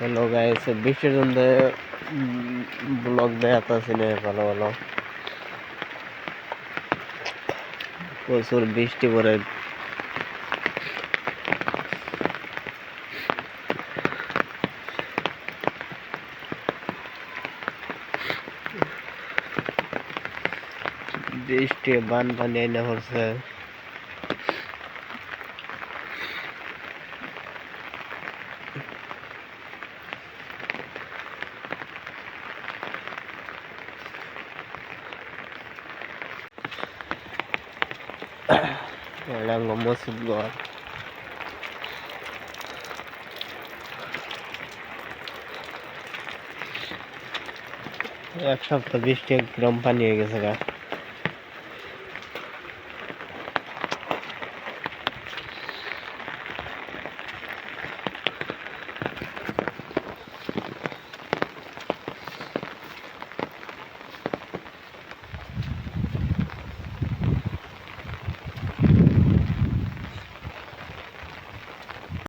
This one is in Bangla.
हेलो गाइस 20 दिन दे ब्लॉग देता सिने ভালো ভালো 20 বৃষ্টি পরে বৃষ্টি বান বানাইলে হচ্ছে এলাঙ্গ মসজিদ ঘর এক সপ্তাহ বৃষ্টি গ্রাম পানি হয়ে গেছে গা